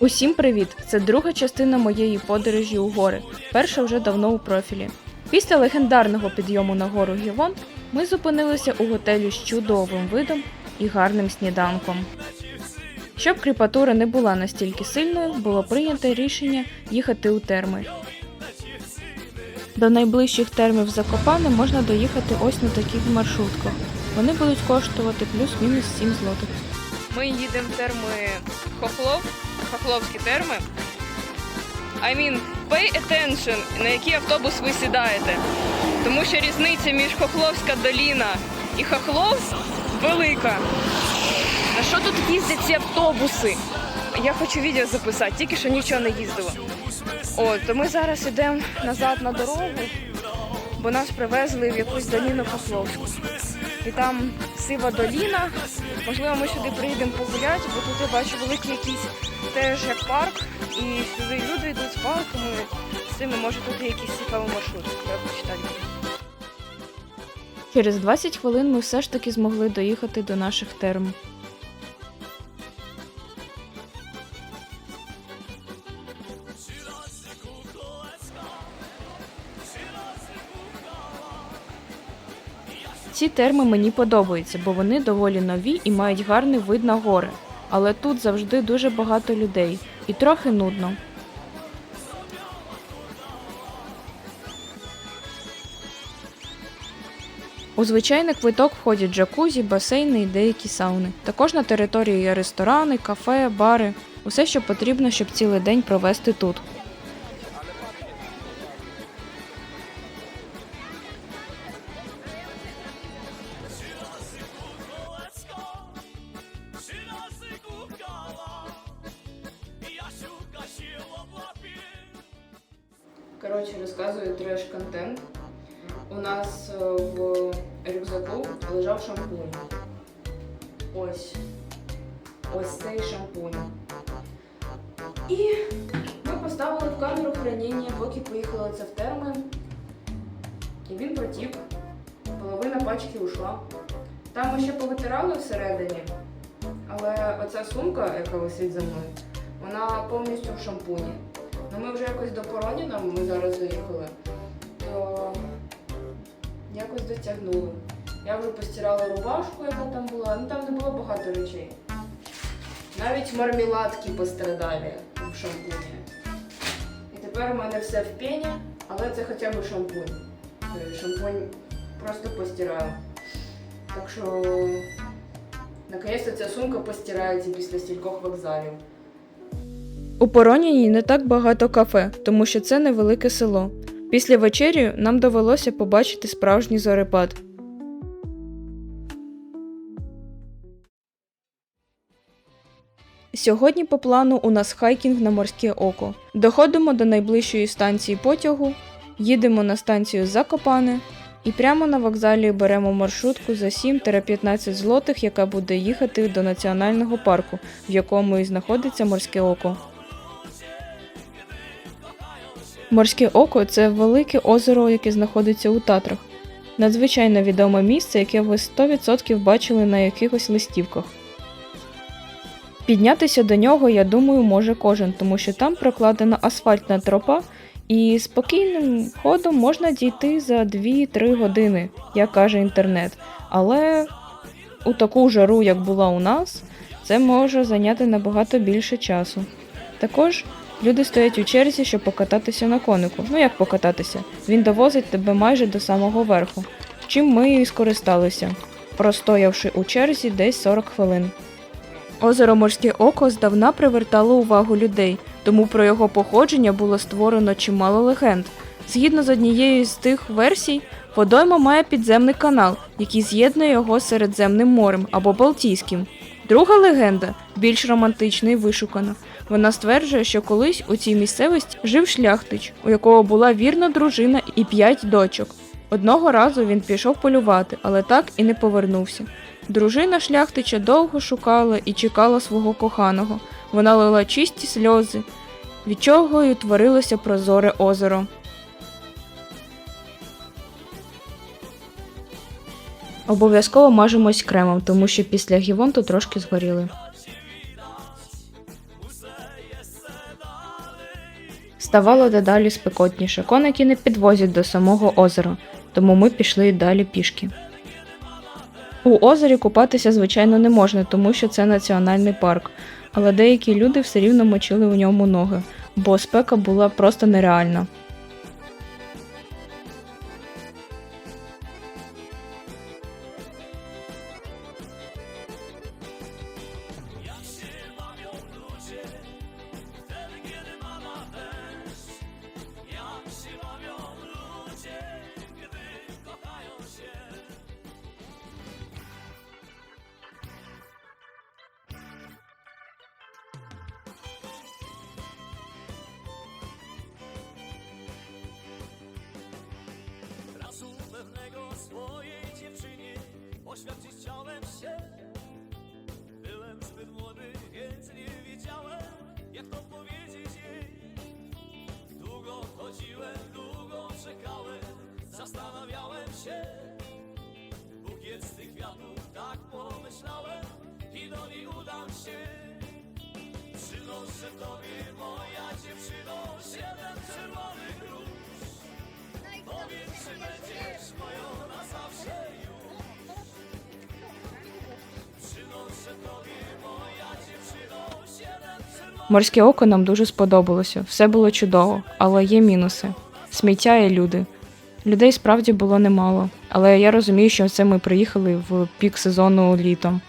Усім привіт! Це друга частина моєї подорожі у гори. Перша вже давно у профілі. Після легендарного підйому на гору Гівон ми зупинилися у готелі з чудовим видом і гарним сніданком. Щоб кріпатура не була настільки сильною, було прийнято рішення їхати у терми. До найближчих термів Закопане можна доїхати ось на таких маршрутках. Вони будуть коштувати плюс-мінус 7 злотих. Ми їдемо в терми Хохлов, Хохловські терми. I mean, pay attention, на який автобус ви сідаєте. Тому що різниця між Хохловська доліна і Хохлов велика. На що тут їздять ці автобуси? Я хочу відео записати, тільки що нічого не їздило. От, то ми зараз йдемо назад на дорогу, бо нас привезли в якусь доліну Хохловську. І там сива доліна. Можливо, ми сюди приїдемо погуляти, бо тут я бачу великий якийсь теж як парк, і сюди люди йдуть з палками, з цими, може тут якийсь цікавий маршрут. Треба почитати. Через 20 хвилин ми все ж таки змогли доїхати до наших терм. Ці терми мені подобаються, бо вони доволі нові і мають гарний вид на гори. Але тут завжди дуже багато людей і трохи нудно. У звичайний квиток входять джакузі, басейни і деякі сауни. Також на території є ресторани, кафе, бари, усе, що потрібно, щоб цілий день провести тут. Розказую треш-контент. У нас е, в рюкзаку лежав шампунь. Ось. Ось цей шампунь. І ми поставили в камеру хранення, поки поїхали це в терми. І він протік. Половина пачки ушла. Там ми ще повитирали всередині, але оця сумка, яка висить за мною, вона повністю в шампуні. Ну ми вже якось до Пороніна, ми зараз заїхали, то якось дотягнули. Я вже постирала рубашку, яка там була, ну там не було багато речей. Навіть мармеладки пострадали в шампуні. І тепер у мене все в пені, але це хоча б шампунь. Е, Шампунь просто постираю. Так що, наконець ця сумка постирається після стількох вокзалів. У Пороніні не так багато кафе, тому що це невелике село. Після вечері нам довелося побачити справжній зорепад. Сьогодні по плану у нас хайкінг на морське око. Доходимо до найближчої станції потягу, їдемо на станцію Закопане і прямо на вокзалі беремо маршрутку за 7-15 злотих, яка буде їхати до національного парку, в якому і знаходиться морське око. Морське око це велике озеро, яке знаходиться у Татрах. Надзвичайно відоме місце, яке ви 100% бачили на якихось листівках. Піднятися до нього, я думаю, може кожен, тому що там прокладена асфальтна тропа, і спокійним ходом можна дійти за 2-3 години, як каже інтернет. Але у таку жару, як була у нас, це може зайняти набагато більше часу. Також люди стоять у черзі, щоб покататися на конику. Ну як покататися? Він довозить тебе майже до самого верху. Чим ми і скористалися, простоявши у черзі десь 40 хвилин. Озеро Морське Око здавна привертало увагу людей, тому про його походження було створено чимало легенд. Згідно з однією з тих версій, водойма має підземний канал, який з'єднує його з Середземним морем або Балтійським. Друга легенда, більш романтична і вишукана. Вона стверджує, що колись у цій місцевості жив шляхтич, у якого була вірна дружина і п'ять дочок. Одного разу він пішов полювати, але так і не повернувся. Дружина шляхтича довго шукала і чекала свого коханого. Вона лила чисті сльози, від чого й утворилося прозоре озеро. Обов'язково мажемось кремом, тому що після гівонту трошки згоріли. Ставало дедалі спекотніше. Коники не підвозять до самого озера, тому ми пішли далі пішки. У озері купатися, звичайно, не можна, тому що це національний парк, але деякі люди все рівно мочили у ньому ноги, бо спека була просто нереальна. Swojej dziewczynie oświadczyć chciałem się. Byłem zbyt młody, więc nie wiedziałem, jak to powiedzieć jej. Długo chodziłem, długo czekałem, zastanawiałem się. Bukiet z tych kwiatów, tak pomyślałem i do niej udam się. Przynoszę tobie, moja dziewczyno, siedem czerwonych róż. Powiedz, czy będziesz moją na zawsze już. Przynoszę tobie, moja dziewczyno, Морське око нам дуже сподобалося, все було чудово, але є мінуси: сміття і люди. Людей справді було немало, але я розумію, що це ми приїхали в пік сезону літом.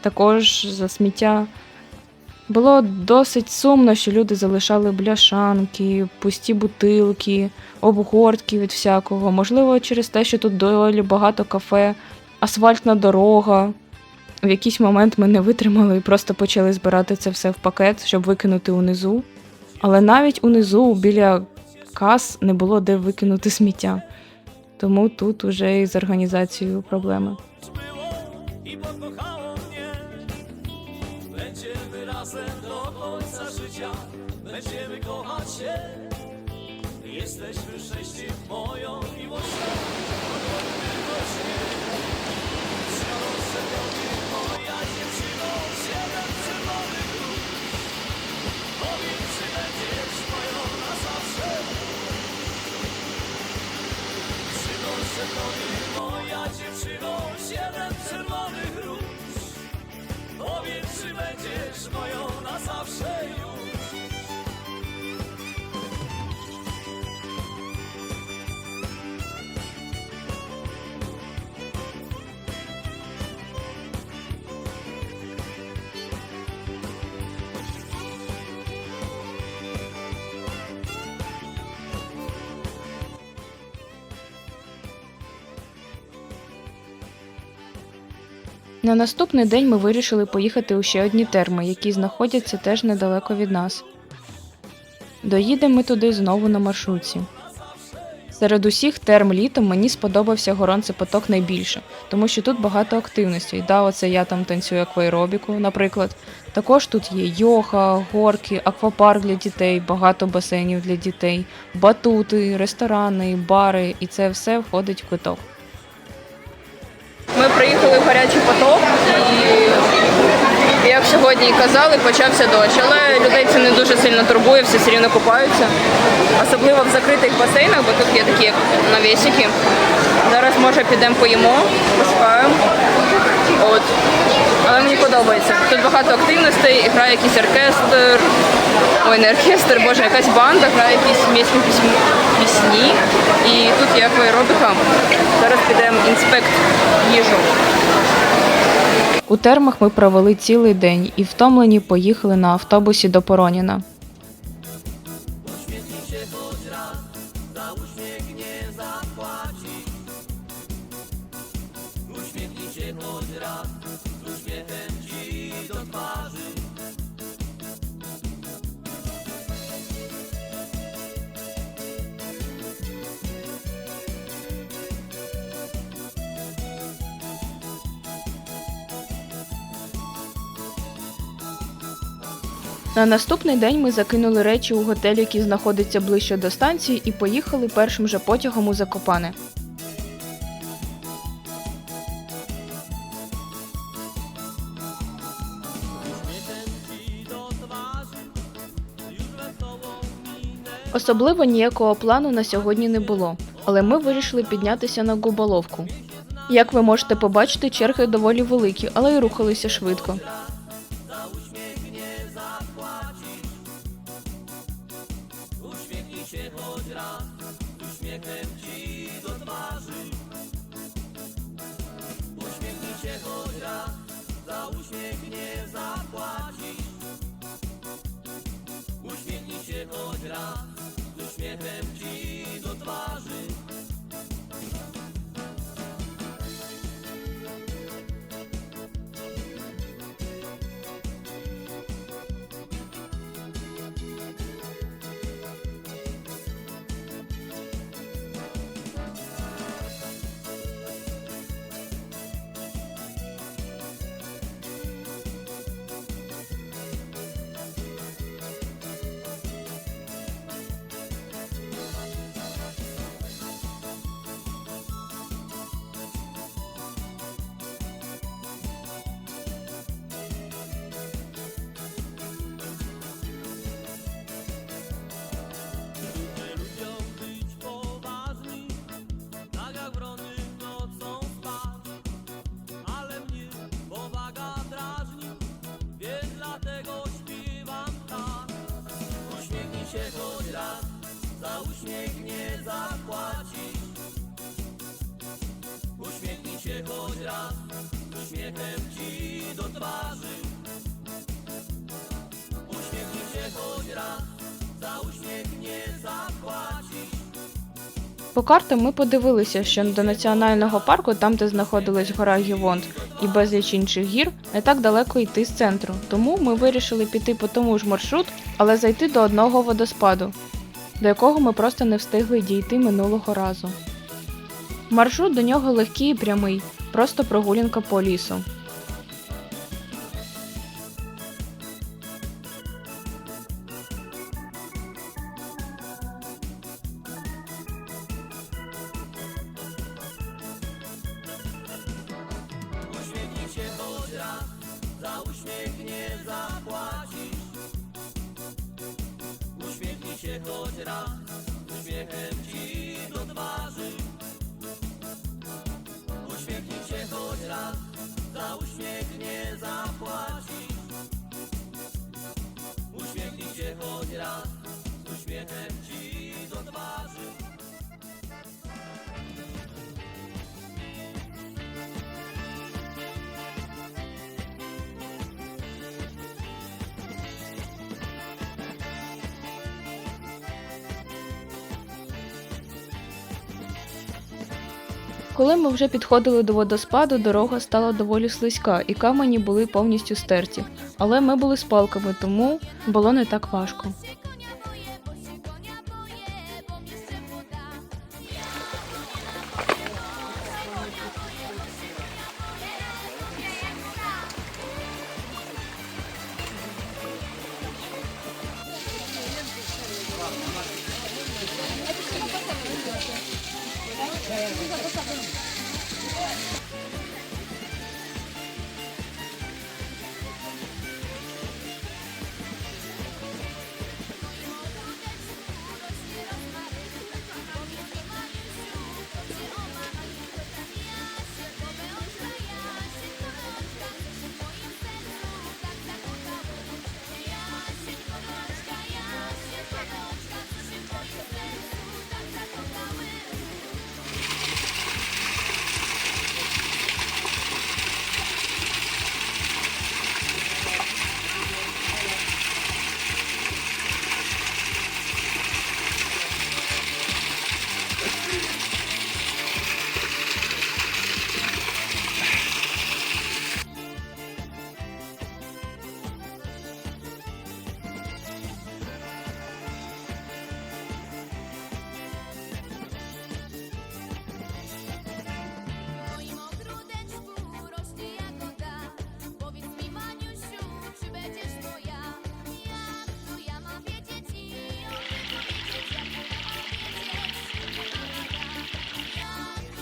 Також за сміття було досить сумно, що люди залишали бляшанки, пусті бутилки, обгортки від всякого. Можливо, через те, що тут доволі багато кафе, асфальтна дорога. В якийсь момент ми не витримали і просто почали збирати це все в пакет, щоб викинути унизу. Але навіть унизу біля кас не було де викинути сміття. Тому тут уже із організацією проблеми. Razem do końca życia, będziemy kochać się. Jesteśmy szczęściem moją miłością, do śnie. Przynoszę tobie, moja dziewczyno, siedem czerwonych. Powiedz, czy będziesz moją na zawsze. Moja dziewczyno, sobie przybędziesz moją na zawsze już. На наступний день ми вирішили поїхати у ще одні терми, які знаходяться теж недалеко від нас. Доїдемо ми туди знову на маршрутці. Серед усіх терм літом мені сподобався горонцепоток найбільше, тому що тут багато активностей. Да, оце я там танцюю акваеробіку, наприклад. Також тут є йога, горки, аквапарк для дітей, багато басейнів для дітей, батути, ресторани, бари, і це все входить в квиток. Ми приїхали в гарячий поток і, як сьогодні і казали, почався дощ. Але людей це не дуже сильно турбує, всі все рівно купаються. Особливо в закритих басейнах, бо тут є такі навісики. Зараз може підемо поїмо, поспаємо. От. Але мені подобається. Тут багато активностей, грає якийсь оркестр. Ой, не оркестр, боже, якась банда, грає якісь місні пісні. І тут є акваеробіка. Зараз підемо інспект їжу. У термах ми провели цілий день і втомлені поїхали на автобусі до Пороніна. На наступний день ми закинули речі у готель, який знаходиться ближче до станції, і поїхали першим же потягом у Закопане. Особливо ніякого плану на сьогодні не було, але ми вирішили піднятися на губоловку. Як ви можете побачити, черги доволі великі, але й рухалися швидко. czas za uśmiech nie zapomnę. Za uśmiech nie zapłacisz. Uśmiechnij się choć raz, uśmiechem ci do twarzy. Uśmiechnij się choć raz, za uśmiech nie zapłacisz. По картам ми подивилися, що до національного парку, там де знаходилась гора Гівонт і безліч інших гір, не так далеко йти з центру. Тому ми вирішили піти по тому ж маршрут, але зайти до одного водоспаду, до якого ми просто не встигли дійти минулого разу. Маршрут до нього легкий і прямий, просто прогулянка по лісу. Się choć raz, uśmiechem ci do twarzy. Uśmiechnij się choć raz, za uśmiech nie zapłacisz. Uśmiechnij się choć raz, z uśmiechem Коли ми вже підходили до водоспаду, дорога стала доволі слизька, і камені були повністю стерті. Але ми були з палками, тому було не так важко. 네.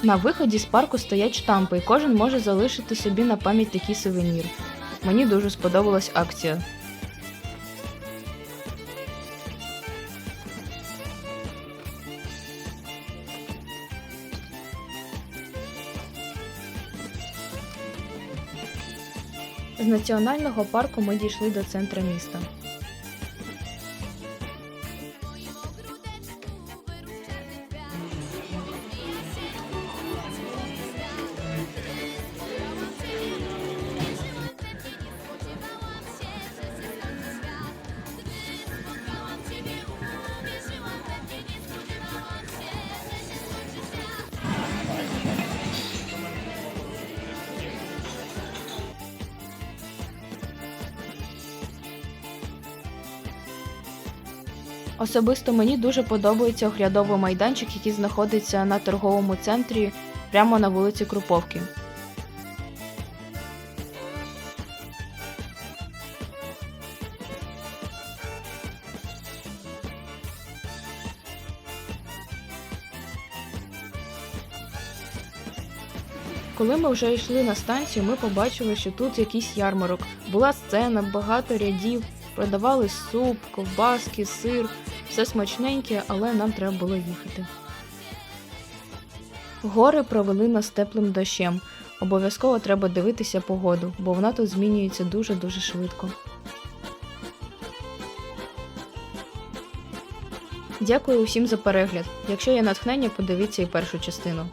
На виході з парку стоять штампи, і кожен може залишити собі на пам'ять такий сувенір. Мені дуже сподобалась акція. З національного парку ми дійшли до центру міста. Особисто мені дуже подобається оглядовий майданчик, який знаходиться на торговому центрі прямо на вулиці Круповки. Коли ми вже йшли на станцію, ми побачили, що тут якийсь ярмарок. Була сцена, багато рядів, продавали суп, ковбаски, сир, все смачненьке, але нам треба було їхати. Гори провели нас теплим дощем. Обов'язково треба дивитися погоду, бо вона тут змінюється дуже-дуже швидко. Дякую усім за перегляд. Якщо є натхнення, подивіться і першу частину.